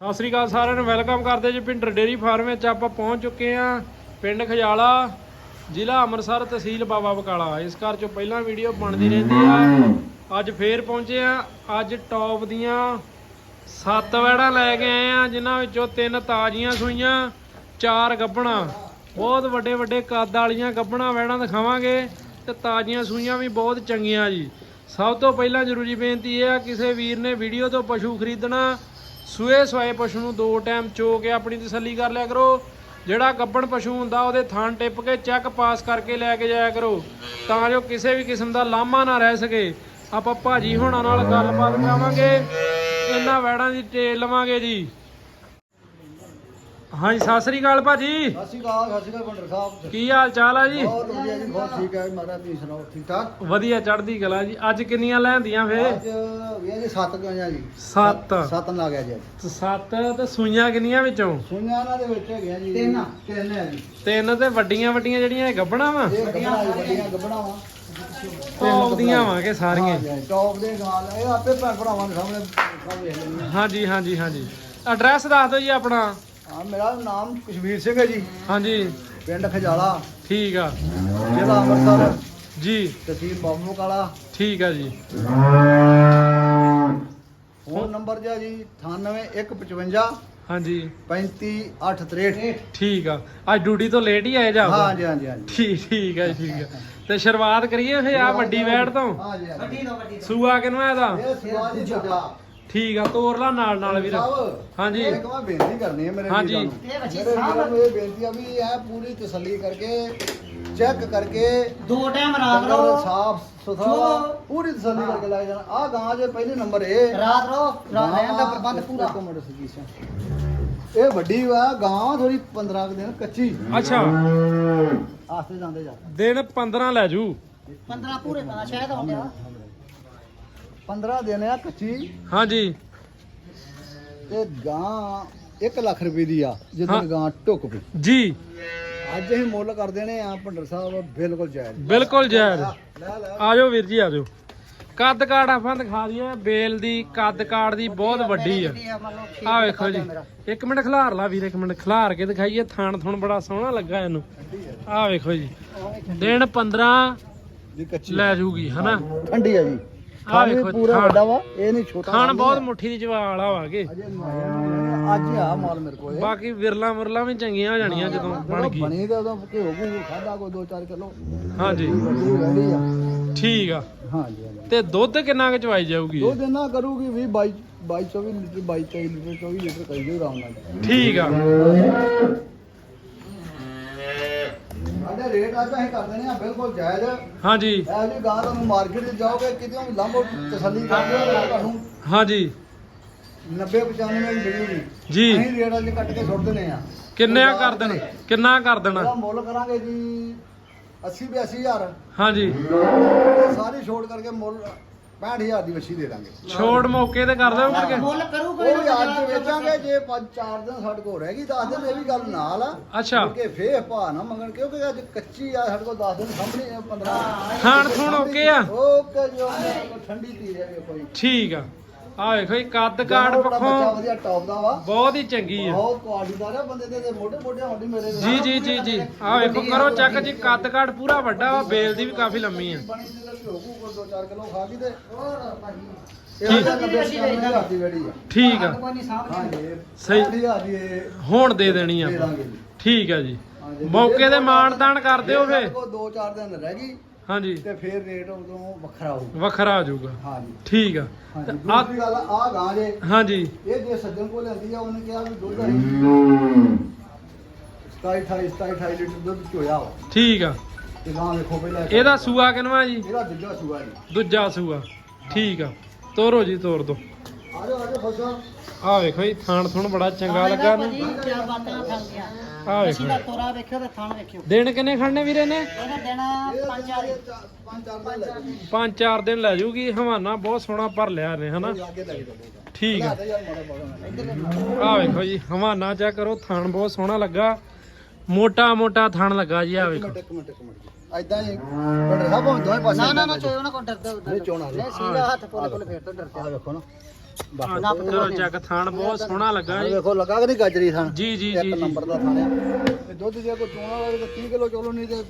ਸਤਿ ਸ੍ਰੀ ਅਕਾਲ ਸਾਰਿਆਂ ਨੂੰ, ਵੈਲਕਮ ਕਰਦੇ ਜੀ ਪਿੰਡ ਡੇਰੀ ਫਾਰਮ ਵਿੱਚ। ਆਪਾਂ ਪਹੁੰਚ ਚੁੱਕੇ ਹਾਂ ਪਿੰਡ ਖਜਾਲਾ, ਜ਼ਿਲ੍ਹਾ ਅੰਮ੍ਰਿਤਸਰ ਤਹਿਸੀਲ ਬਾਬਾ ਬਕਾਲਾ। ਇਸ ਘਰ ਚੋਂ ਪਹਿਲਾਂ ਵੀਡੀਓ ਬਣਦੀ ਰਹਿੰਦੀ ਆ। ਅੱਜ ਫੇਰ ਪਹੁੰਚੇ ਆ ਅੱਜ ਟੌਪ ਦੀਆਂ ਸੱਤ ਵੈੜਾਂ ਲੈ ਕੇ ਆਏ ਆ ਜਿਨ੍ਹਾਂ ਵਿੱਚੋਂ ਤਿੰਨ ਤਾਜ਼ੀਆਂ ਸੂਈਆਂ, ਚਾਰ ਗੱਬਣਾ ਬਹੁਤ ਵੱਡੇ ਵੱਡੇ ਕੱਦ ਵਾਲੀਆਂ ਗੱਬਣਾ ਵੈੜਾਂ ਦਿਖਾਵਾਂਗੇ ਤੇ ਤਾਜ਼ੀਆਂ ਸੂਈਆਂ ਵੀ ਬਹੁਤ ਚੰਗੀਆਂ ਜੀ। ਸਭ ਤੋਂ ਪਹਿਲਾਂ ਜ਼ਰੂਰੀ ਬੇਨਤੀ ਇਹ ਆ, ਕਿਸੇ ਵੀਰ ਨੇ ਵੀਡੀਓ ਤੋਂ ਪਸ਼ੂ ਖਰੀਦਣਾ ਸੂਏ ਸਵਾਏ ਪਸ਼ੂ ਨੂੰ ਦੋ ਟਾਈਮ ਚੋ ਕੇ ਆਪਣੀ ਤਸੱਲੀ ਕਰ ਲਿਆ ਕਰੋ। ਜਿਹੜਾ ਗੱਬਣ ਪਸ਼ੂ ਹੁੰਦਾ, ਉਹਦੇ ਥਣ ਟਿੱਪ ਕੇ ਚੈੱਕ ਪਾਸ ਕਰਕੇ ਲੈ ਕੇ ਜਾਇਆ ਕਰੋ। ਤਾਂ ਜੋ ਕਿਸੇ ਵੀ ਕਿਸਮ ਦਾ ਲਾਮਾ ਨਾ ਰਹਿ ਸਕੇ। ਆਪਾਂ ਭਾਜੀ ਹੋਣਾ ਨਾਲ ਗੱਲਬਾਤ ਕਰਾਵਾਂਗੇ। ਇਹਨਾਂ ਵੈੜਾਂ ਦੀ ਟੇਲ ਲਵਾਂਗੇ ਜੀ। ਹਾਂਜੀ ਸਤਿ ਸ੍ਰੀ ਅਕਾਲ ਭਾਜੀ। ਸਤਿ ਸ਼੍ਰੀ ਅਕਾਲ ਸਤਿ ਸ਼੍ਰੀ ਅਕਾਲ ਪੰਡਰ ਸਾਹਿਬ। ਕੀ ਹਾਲ ਚਾਲ ਆ ਜੀ? ਬਹੁਤ ਵਧੀਆ ਜੀ ਬਹੁਤ ਠੀਕ ਹੈ ਮਹਾਰਾਜ ਤੁਸੀਂ ਸੁਣਾਓ ਠੀਕ ਠਾਕ? ਵਧੀਆ ਚੜ੍ਹਦੀ ਕਲਾ ਜੀ। ਅੱਜ ਕਿੰਨੀਆਂ ਲੈਂਦੀਆਂ ਫੇ ਅੱਜ ਵੀ ਜੀ ਸੱਤ ਗਈਆਂ ਜੀ। ਸੱਤ। ਸੱਤ ਲਾ ਗਿਆ ਜੀ ਅੱਜ। ਸੱਤ ਤੇ ਸੂਈਆਂ ਕਿੰਨੀਆਂ ਵਿੱਚੋਂ? ਸੁਣਿਆ ਇਹਨਾਂ ਦੇ ਵਿੱਚ ਹੈਗੀਆਂ ਜੀ। ਤਿੰਨ ਤਿੰਨ ਹੈ ਜੀ। ਤਿੰਨ ਤੇ ਵੱਡੀਆਂ ਵੱਡੀਆਂ ਜਿਹੜੀਆਂ ਇਹ ਗੱਬਣਾ ਵਾ? ਇਹ ਗੱਬਣਾ ਜੀ ਵੱਡੀਆਂ ਗੱਬਣਾ ਵਾ। ਵਾਂਗੇ ਸਾਰੀਆਂ। ਟੌਪ ਦੇ ਗਾਲ ਇਹ ਆਪੇ ਭੈਣ ਭਰਾਵਾਂ ਦੇ ਸਾਹਮਣੇ। ਵੇਖ ਹਾਂਜੀ ਹਾਂਜੀ ਹਾਂਜੀ। ਐਡਰੈਸ ਦੱਸ ਦਿਓ ਜੀ ਆਪਣਾ। ਹਾਂ ਮੇਰਾ ਨਾਮ ਕਸ਼ਮੀਰ ਸਿੰਘ ਹੈ ਜੀ। ਹਾਂਜੀ। ਪਿੰਡ ਖਜਾਲਾ। ਠੀਕ ਆ। ਜ਼ਿਲ੍ਹਾ ਅੰਮ੍ਰਿਤਸਰ। ਜੀ। ਤਹਿਸੀਲ ਬਾਬੂ ਕਾਲਾ। ਠੀਕ ਆ ਜੀ। ਫੋਨ ਨੰਬਰ ਜੀ ਜੀ 98155 ਹਾਂਜੀ। 35863 ਠੀਕ ਆ। ਅੱਜ ਡਿਊਟੀ ਤੋਂ ਲੇਟ ਹੀ ਆਏ ਜਾ ਹਾਂ ਜੀ ਹਾਂ ਜੀ ਹਾਂ ਠੀਕ ਠੀਕ ਆ ਠੀਕ ਆ। ਤੇ ਸ਼ੁਰੂਆਤ ਕਰੀਏ ਫੇ ਆ ਵੱਡੀ ਵੈੜ ਤੋਂ? ਹਾਂ ਜੀ ਹਾਂ ਜੀ। ਸੂਆ ਕਿਨੂੰ ਇਹਦਾ ਇਹ ਸਿਵਾ ਜੀ ਜਗਾ ਠੀਕ ਆ ਤੋਰ ਲਾ ਨਾਲ ਨਾਲ ਵੀਰ। ਹਾਂਜੀ। ਇੱਕ ਮੈਂ ਬੇਨਤੀ ਕਰਨੀ ਹੈ ਮੇਰੇ ਹਾਂਜੀ। ਵੀਰਾਂ ਨੂੰ। ਇਹ ਬੱਚੇ ਸਾਹਿਬ। ਨੂੰ ਇਹ ਬੇਨਤੀ ਆ ਵੀ ਇਹ ਪੂਰੀ ਤਸੱਲੀ ਕਰਕੇ ਚੈੱਕ ਕਰਕੇ ਦੋ ਟਾਈਮ ਰਾਤ ਡੰਗਰ ਰੋ। ਸਾਫ਼ ਸੁਥਰਾ ਪੂਰੀ ਤਸੱਲੀ ਕਰਕੇ ਲੈ ਜਾਣਾ। ਆ ਗਾਂ ਜੇ ਪਹਿਲੇ ਨੰਬਰ ਇਹ ਰਾਤ ਰੋ ਰਾਤ ਰਹਿਣ ਦਾ ਪ੍ਰਬੰਧ ਪੂਰਾ। ਇੱਕ ਮਿੰਟ ਸਕੀ ਸਿੰਘ। ਇਹ ਵੱਡੀ ਵਾ ਗਾਂ ਥੋੜੀ 15 ਕੁ ਦਿਨ ਕੱਚੀ। ਅੱਛਾ। ਆਸਤੇ ਜਾਂਦੇ ਜਾ। ਦਿਨ 15 ਲੈ ਜੂ। 15 ਪੂਰੇ ਤਾਂ ਸ਼ਾਇਦ ਹੁੰਦੇ ਆ। 15 ਦਿਨ ਆ ਕੱਚੀ। ਹਾਂਜੀ। ਤੇ ਗਾਂ 1 ਲੱਖ ਰੁਪਏ ਦੀ ਆ ਜਦੋਂ। ਗਾਂ ਟੁੱਕ ਪਈ। ਜੀ। ਅੱਜ ਅਸੀਂ ਮੁੱਲ ਕਰ ਦੇਣੇ ਆ ਭੰਡਰ ਸਾਹਿਬ ਬਿਲਕੁਲ ਜਾਇਜ਼ ਬਿਲਕੁਲ ਜਾਇਜ਼ ਆਜੋ ਵੀਰ ਜੀ ਆਜੋ। ਕੱਦ ਕਾੜ ਆਪਾਂ ਦਿਖਾ ਦਈਏ ਬੇਲ ਦੀ ਕੱਦ ਕਾੜ ਦੀ ਬਹੁਤ ਵੱਡੀ ਆ। ਆ ਵੇਖੋ ਜੀ। ਇੱਕ ਮਿੰਟ ਖਿਲਾਰ ਲਾ ਵੀਰ ਇੱਕ ਮਿੰਟ ਖਿਲਾਰ ਕੇ ਦਿਖਾਈਏ। ਥਣ ਥੁਣ ਬੜਾ ਸੋਹਣਾ ਲੱਗਾ ਇਹਨੂੰ। ਆ। ਵੇਖੋ ਜੀ। ਦਿਨ 15 ਦੀ ਕੱਚੀ ਲੈ ਜੂਗੀ ਹਨਾ? ਠੰਡੀ ਆ ਜੀ। ਆ ਖਾਣ ਵੀ ਵੇਖੋ ਪੂਰਾ। ਵੱਡਾ ਵਾ ਇਹ ਨਹੀਂ ਛੋਟਾ ਨਹੀਂ ਬਹੁਤ। ਮੁੱਠੀ ਦੀ ਜਵਾਲ ਅਜੇ ਨਵਾਇਆ ਅੱਜ ਆ ਮਾਲ ਮੇਰੇ ਕੋਲ। ਬਾਕੀ ਵਿਰਲਾ ਮੁਰਲਾ ਵੀ ਚੰਗੀਆਂ ਹੋ ਜਾਣੀਆਂ ਜਦੋਂ ਬਣ ਗਈ। ਬਣੀ ਤੇ ਉਦੋਂ ਘਿਓ ਘੂ ਖਾਦਾ ਕੋਈ 2-4 ਕਿਲੋ। ਹਾਂਜੀ। ਠੀਕ ਆ। ਹਾਂਜੀ ਤੇ ਦੁੱਧ ਕਿੰਨਾ ਕੁ ਚਵਾਈ ਜਾਊਗੀ? ਦੋ ਦਿਨ ਨਾ ਕਰੂਗੀ 20 22 22 24 ਲੀਟਰ 22 23 ਲੀਟਰ 24 ਲੀਟਰ ਕਰੀ ਜਾਊ ਆਰਾਮ ਨਾਲ। ਠੀਕ ਆ। ਰੇਟ ਅੱਜ ਅਸੀਂ ਕਰ ਦੇਣੇ ਆ ਬਿਲਕੁਲ ਜਾਇਜ਼। ਹਾਂਜੀ। ਐ ਜੀ ਗਾਂ ਤੁਹਾਨੂੰ ਮਾਰਕੀਟ 'ਚ ਜਾਓਗੇ ਕਿਤੇ ਵੀ ਲੰਬੋ ਤਸੱਲੀ ਕਰਦੇ ਹੋ ਤੁਹਾਨੂੰ ਹਾਂਜੀ। 90 95 ਦੀ ਮਿਲੂਗੀ ਜੀ। ਅਸੀਂ ਰੇਟ ਅੱਜ ਕੱਟ ਕੇ ਸੁੱਟ ਦਿੰਦੇ ਆ। ਕਿੰਨਿਆ ਕਰ ਦੇਣਾ? ਕਿੰਨਾ ਕਰ ਦੇਣਾ? ਇਹਦਾ ਮੁੱਲ ਕਰਾਂਗੇ ਜੀ 80 82000 ਹਾਂਜੀ। ਸਾਰੀ ਛੋੜ ਕਰਕੇ ਮੁੱਲ 65000 ਦੀ ਵੱਛੀ ਦੇ ਦਾਂਗੇ। ਛੋੜ ਮੌਕੇ ਤੇ ਕਰ ਦਿਓ ਮੁੜ ਕੇ। ਮੁੱਲ ਕਰੂ ਉਹ ਵੀ ਅੱਜ ਵੇਚਾਂਗੇ ਜੇ ਪੰਜ ਚਾਰ ਦਿਨ ਸਾਡੇ ਕੋਲ ਰਹਿ ਗਈ 10 ਦਿਨ ਇਹ ਵੀ ਗੱਲ ਨਾਲ ਆ। ਅੱਛਾ। ਕਿ ਫੇਰ ਭਾ ਨਾ ਮੰਗਣ ਕਿਉਂਕਿ ਅੱਜ ਕੱਚੀ ਆ ਸਾਡੇ ਕੋਲ 10 ਦਿਨ ਸਾਹਮਣੇ ਆ 15 ਖਾਣ ਖੂਣ ਓਕੇ ਆ। ਓਕੇ ਜੋ ਠੰਡੀ ਚੀਜ਼ ਹੈ ਕੋਈ। ਠੀਕ ਆ। ਆ ਵੇਖੋ ਜੀ ਕੱਦ ਕਾੜ ਬੜਾ ਬੱਚਾ ਪੱਖੋਂ ਵਧੀਆ ਟੌਪ ਦਾ ਵਾ। ਬਹੁਤ ਹੀ ਚੰਗੀ ਆ। ਬਹੁਤ ਕੁਆਲਿਟੀ ਦਾ ਬੰਦੇ ਦੇ ਮੋਢੇ ਮੋਢੇ ਹੁੰਦੀ ਮੇਰੇ ਦੇ ਜੀ ਜੀ ਜੀ। ਜੀ ਆ ਵੇਖੋ ਕਰੋ ਚੈੱਕ ਜੀ ਕੱਦ ਕਾੜ ਪੂਰਾ ਵੱਡਾ ਵਾ ਬੇਲ ਦੀ ਵੀ ਕਾਫੀ ਲੰਮੀ ਆ। ਬਣੀ ਜਿਹਦੇ ਵੀ ਹੋਊ ਕੋਈ 2-4 ਕਿਲੋ ਖਾ ਗਈ ਤੇ। ਇਹ ਤਾਂ 90 ਹਜ਼ਾਰ ਦੀ ਵੇੜੀ ਆ। ਠੀਕ ਆ। ਕੋਈ ਨਹੀਂ ਸਹੀ। 60000 ਦੀ ਇਹ ਹੁਣ ਦੇ ਦੇਣੀ ਆ। ਦੇ ਦਾਂਗੇ ਜੀ। ਠੀਕ ਆ ਜੀ। ਮੌਕੇ ਤੇ ਮਾਣ ਤਾਣ ਕਰ ਦਿਓ ਫੇ ਕੋ 2-4 ਦਿਨ ਰਹਿ ਗਈ। ਹਾਂਜੀ। ਤੇ ਫੇਰ ਰੇਟ ਉਦੋਂ ਵੱਖਰਾ ਹੋਊ ਵੱਖਰਾ ਆ ਜਾਊਗਾ। ਹਾਂਜੀ। ਠੀਕ ਆ। ਹਾਂਜੀ ਤੇ ਆ ਦੂਸਰੀ ਗੱਲ ਆ ਗਾਂ ਜੇ ਹਾਂਜੀ। ਇਹ ਜੇ ਸੱਜਣ ਕੋਲ ਲੈਂਦੀ ਆ ਉਹਨੇ ਕਿਹਾ ਵੀ ਦੁੱਧ ਅਸੀਂ 27 28 27 28 ਲੀਟਰ ਦੁੱਧ ਚੋਇਆ ਵਾ। ਠੀਕ ਆ। ਤੇ ਗਾਂ ਵੇਖੋ ਪਹਿਲਾਂ ਇਹਦਾ ਸੂਆ ਕਿਨਵਾ ਜੀ? ਇਹਦਾ ਦੂਜਾ ਸੂਆ ਜੀ। ਦੂਜਾ ਸੂਆ। ਠੀਕ ਆ। ਤੋਰੋ ਜੀ ਤੋਰ ਦੋ। ਆ ਜਾਓ ਆ ਜਾਓ ਫਸਾ ਆ ਵੇਖੋ ਜੀ ਥਾਣ ਥੁਣ ਬੜਾ ਚੰਗਾ ਲੱਗਾ ਨੂੰ। ਜੀ ਕੀ ਬਾਤਾਂ ਥਾਂ ਗਿਆ ਆ ਅਸੀਂ ਵੇਖੋ ਦਾ ਤੋਰਾ ਵੇਖਿਓ ਤੇ ਥਾਂ ਵੇਖਿਓ। ਦਿਨ ਕਿੰਨੇ ਖੜਨੇ ਵੀਰੇ ਨੇ? ਇਹਦਾ ਦੇਣਾ ਪੰਜ ਚਾਰ ਜੂਗੀ ਪੰਜ ਚਾਰ ਦਿਨ ਲੈ ਜੂਗੀ। ਹਵਾਨਾ ਬਹੁਤ ਸੋਹਣਾ ਭਰ ਲਿਆ ਨੇ ਹਨਾ? ਠੀਕ ਆ। ਆ ਵੇਖੋ ਜੀ ਹਵਾਨਾ ਚੈੱਕ ਕਰੋ ਥਾਣ ਬਹੁਤ ਸੋਹਣਾ ਲੱਗਾ। ਮੋਟਾ ਮੋਟਾ ਥਾਣ ਲੱਗਾ ਜੀ ਆ ਵੇਖੋ। ਮਿੰਟ ਇੱਕ ਮਿੰਟ ਇੱਕ ਮਿੰਟ ਐਦਾਂ ਹੀ ਬੜੇ ਸਾਹਿਬ ਦੋਵੇਂ ਪਾਸੇ ਨਾ ਨਾ ਨਾ ਚੋਇਓ ਨਾ ਕੋ ਡਰਦੇ ਨਹੀਂ ਚੋਣਾ ਨਹੀਂ ਸੀधा ਹੱਥ ਪੁੱਲ ਪੁੱਲ ਫੇਰ ਤੋਂ ਡਰਦੇ ਆ ਵੇਖੋ ਨਾ। ਚਲੋ ਚੱਕ ਥਾਣ ਬਹੁਤ ਸੋਹਣਾ ਲੱਗਾ ਜੀ। ਵੇਖੋ ਲੱਗਾ ਕਿ ਨਹੀਂ ਗਾਜਰੀ ਥਾਂ ਜੀ ਜੀ ਇੱਕ ਜੀ ਜੀ। ਨੰਬਰ ਦਾ ਥਾਂ ਆ। ਤੇ ਦੁੱਧ ਜੇ ਕੋਈ ਚੋਣਾ ਵਾਲੇ ਤਾਂ 30 ਕਿਲੋ ਚੋਲੋ ਨਹੀਂ ਤੇ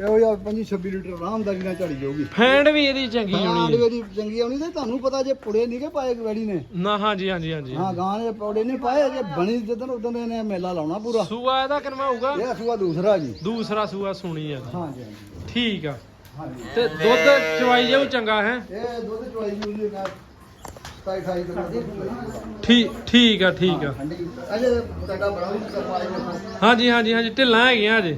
ਇਹੋ ਜਿਹਾ 25 26 ਲੀਟਰ ਆਰਾਮਦਾਰੀ ਨਾਲ ਝੜੀ ਜਾਊਗੀ। ਫੈਂਡ ਵੀ ਇਹਦੀ ਚੰਗੀ ਹਾਂ ਹੋਣੀ ਹੈ। ਜਿਹੜੀ ਚੰਗੀ ਆਉਣੀ ਤੇ ਤੁਹਾਨੂੰ ਪਤਾ ਜੇ ਪੁੜੇ ਨਹੀਂ ਕਿ ਪਾਏ ਗਵੜੀ ਨੇ? ਨਾ ਹਾਂਜੀ ਹਾਂਜੀ ਹਾਂਜੀ ਹਾਂ ਗਾਂ ਦੇ ਪੌੜੇ ਨਹੀਂ ਪਾਏ ਜੇ ਬਣੀ ਜਦੋਂ ਉਦੋਂ ਦੇ ਨੇ ਮੇਲਾ ਲਾਉਣਾ ਪੂਰਾ। ਸੂਆ ਇਹਦਾ ਕਿੰਨਾ ਹੋਊਗਾ ਇਹ ਅਸੂਆ ਦੂਸਰਾ ਜੀ। ਦੂਸਰਾ ਸੂਆ ਸੁਣੀ ਆ। ਹਾਂ ਜੀ ਹਾਂ ਜੀ। ਠੀਕ ਆ। ਹਾਂ ਜੀ। ਤੇ ਦੁੱਧ ਚਵਾਈ ਜਾਊ ਚੰਗਾ ਹੈ? ਇਹ ਦੁੱਧ ਚਵਾਈ ਜੂਗੀ ਨਾ 27 28 ਕਿਲੋ ਦੁੱਧ ਚਵਾਈ ਠੀਕ ਠੀਕ ਆ ਠੀਕ ਆ। ਠੰਡੀ ਅਜੇ ਤੁਹਾਡਾ ਬੜਾ ਪਾਏ ਨੇ ਹਾਂਜੀ ਹਾਂਜੀ ਹਾਂਜੀ ਢਿੱਲਾਂ ਹੈਗੀਆਂ ਅਜੇ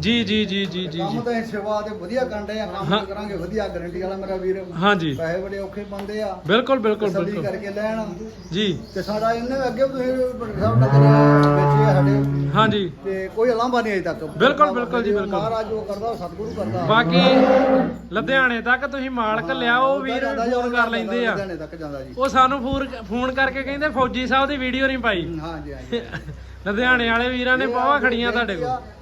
ਜੀ ਜੀ ਜੀ ਜੀ ਜੀ ਜੀ। ਕੰਮ ਤਾਂ ਸੇਵਾ ਤੇ ਵਧੀਆ ਕਰਦੇ ਆ ਕੰਮ ਹਾਂ। ਕਰਾਂਗੇ ਵਧੀਆ ਗਾਰੰਟੀ ਵਾਲਾ ਮੇਰਾ ਵੀਰ। ਹਾਂਜੀ। ਪੈਸੇ ਬੜੇ ਔਖੇ ਬੰਦੇ ਆ। ਬਿਲਕੁਲ ਬਿਲਕੁਲ ਬਿਲਕੁਲ। ਕਰਕੇ ਲੈਣ। ਜੀ। ਤੇ ਸਾਡਾ ਇਹਨੇ ਅੱਗੇ ਤੁਸੀਂ ਬੜੇ ਸਾਹਿਬ ਨਗਰ ਵੇਚੇ ਸਾਡੇ। ਹਾਂਜੀ। ਤੇ ਕੋਈ ਅਲਾਂਭਾ ਨਹੀਂ ਅਜੇ ਤੱਕ। ਬਿਲਕੁਲ, ਬਿਲਕੁਲ ਜੀ, ਬਿਲਕੁਲ। ਮਹਾਰਾਜ ਜੋ ਕਰਦਾ ਸਤਿਗੁਰੂ ਕਰਦਾ। ਬਾਕੀ ਲੁਧਿਆਣੇ ਤੱਕ ਤੁਸੀਂ ਮਾਲ ਘੱਲਿਆ ਉਹ ਵੀਰ ਫੋਨ ਕਰ ਲੈਂਦੇ ਆ। ਲੁਧਿਆਣੇ ਤੱਕ ਜਾਂਦਾ ਜੀ। ਉਹ ਸਾਨੂੰ ਫੋਨ ਫੋਨ ਕਰਕੇ ਕਹਿੰਦੇ ਫੌਜੀ ਸਾਹਿਬ ਦੀ ਵੀਡੀਓ ਨਹੀਂ ਪਾਈ। ਹਾਂ ਜੀ ਹਾਂ ਜੀ ਲੁਧਿਆਣੇ ਵਾਲੇ ਵੀਰਾਂ ਨੇ ਪਾਵਾ ਖੜੀਆਂ ਤੁਹਾਡੇ ਕੋਲ।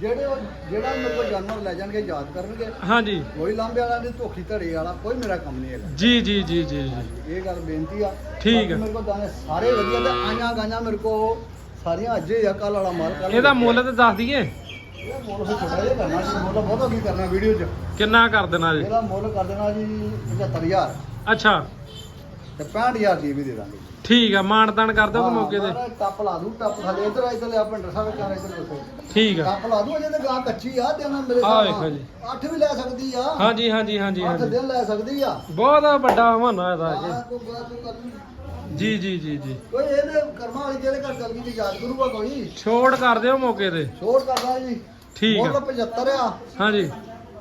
ਜਿਹੜੇ ਉਹ- ਜਿਹੜਾ ਮੇਰੇ ਕੋਲ ਜਾਨਵਰ ਲੈ ਜਾਣਗੇ ਯਾਦ ਕਰਨਗੇ। ਹਾਂਜੀ ਕੋਈ ਲਾਂਬੇ ਵਾਲਾ ਨਹੀਂ ਧੋਖੀ ਧੜੇ ਵਾਲਾ ਕੋਈ ਮੇਰਾ ਕੰਮ ਨਹੀਂ ਹੈਗਾ। ਜੀ ਜੀ ਜੀ ਜੀ ਜੀ। ਇਹ ਗੱਲ ਬੇਨਤੀ ਆ। ਠੀਕ ਆ। ਮੇਰੇ ਕੋਲ ਦਾਣੇ ਸਾਰੇ ਵਧੀਆ ਤੇ ਆਈਆਂ ਗਾਈਆਂ ਮੇਰੇ ਕੋਲ ਸਾਰੀਆਂ ਅੱਜੇ ਆ ਕੱਲ ਵਾਲਾ ਮਾਲ ਕੱਲ ਇਹਦਾ ਮੁੱਲ ਤੇ ਦੱਸ ਦਈਏ। ਇਹ ਮੁੱਲ ਫਿਰ ਛੋਟਾ ਜਿਹਾ ਕਰਨਾ ਸੀ ਮੁੱਲ ਬਹੁਤਾ ਕੀ ਕਰਨਾ ਵੀਡੀਓ 'ਚ। ਕਿੰਨਾ ਕਰ ਦੇਣਾ ਜੀ? ਇਹਦਾ ਮੁੱਲ ਕਰ ਦੇਣਾ ਜੀ 75000 ਅੱਛਾ। ਤੇ 65000 ਦੀ ਵੀ ਦੇ ਦਾਂਗੇ। ਠੀਕ ਆ ਮਾਨਤਾਨ ਕਰ ਦੋਗੇ ਹਾਂ, ਮੌਕੇ ਤੇ। ਟੱਪ ਲਾ ਦੂ ਟੱਪ ਥੱਲੇ ਇੱਧਰ ਇੱਧਰ ਆ ਪਿੰਡ ਸਾਹਿਬ ਕਰ ਇੱਧਰ ਦੇਖੋ। ਠੀਕ ਆ। ਟੱਪ ਲਾ ਦੂ ਅਜੇ ਤੇ ਗਾਂ ਕੱਚੀ ਆ ਤੇ ਉਹਨਾਂ ਮੇਰੇ ਆਹ ਵੇਖੋ ਜੀ। 8 ਵੀ ਲੈ ਸਕਦੀ ਆ। ਹਾਂਜੀ ਹਾਂਜੀ ਹਾਂਜੀ 8 ਹਾਂਜੀ। ਦਿਨ ਲੈ ਸਕਦੀ ਆ। ਬਹੁਤ ਵੱਡਾ ਹਵਾਨਾ ਇਹਦਾ ਹਾਂ, ਇਹ। ਕੋਈ ਗੱਲ ਨਹੀਂ। ਕਰਨੀ। ਜੀ ਜੀ ਜੀ ਜੀ। ਕੋਈ ਇਹਦੇ ਕਰਮਾਂ ਵਾਲੀ ਜਿਹੜੇ ਘਰ ਚੱਲ ਗਈ ਤੇ ਯਾਦ ਕਰੂਗਾ ਕੋਈ? ਛੋੜ ਕਰ ਦਿਓ ਮੌਕੇ ਤੇ। ਛੋੜ ਕਰਦਾ ਜੀ। ਠੀਕ ਮੁੱਲ ਆ 75 ਆ। ਹਾਂਜੀ।